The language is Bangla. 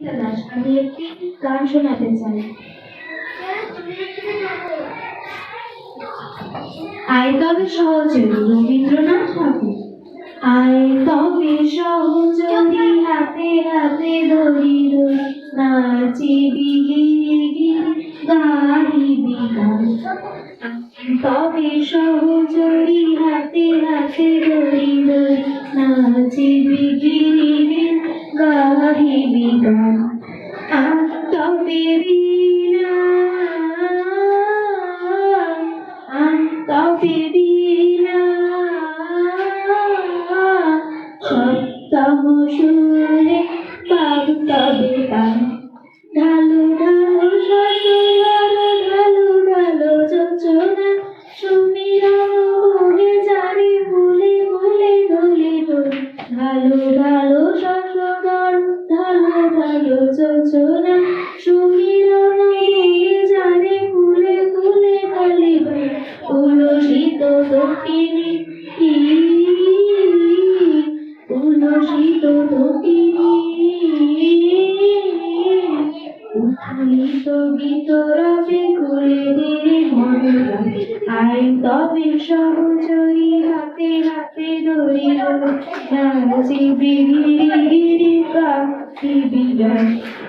দাস, আমি একটি গান শোনাতে চাই। আয় তবে সহচরী রবীন্দ্রনাথ ঠাকুর, আয় তবে সহচরী হাতে হাতে ধরি নাচিবি গিরি গান তবে হাতে হাতে ধরি আর তবে বীণা সপ্তম সুরে পাব তবে গান ঢালু ঢালু শশুর ঢালু ঢালু যোজনা সুমিরন বহে জারি ঢালু শশুর ঢালু ঢালু যোজনা বহে জারি ফুলে ফুলে দোলে তুলসিত দক্ষিণী তুলসিত দক্ষিণী উৎফুল্লিত গীত রবে কুলে দিলে মন আই তবে সহজই হাতে হাতে ধরি নাচি কাকি Yeah.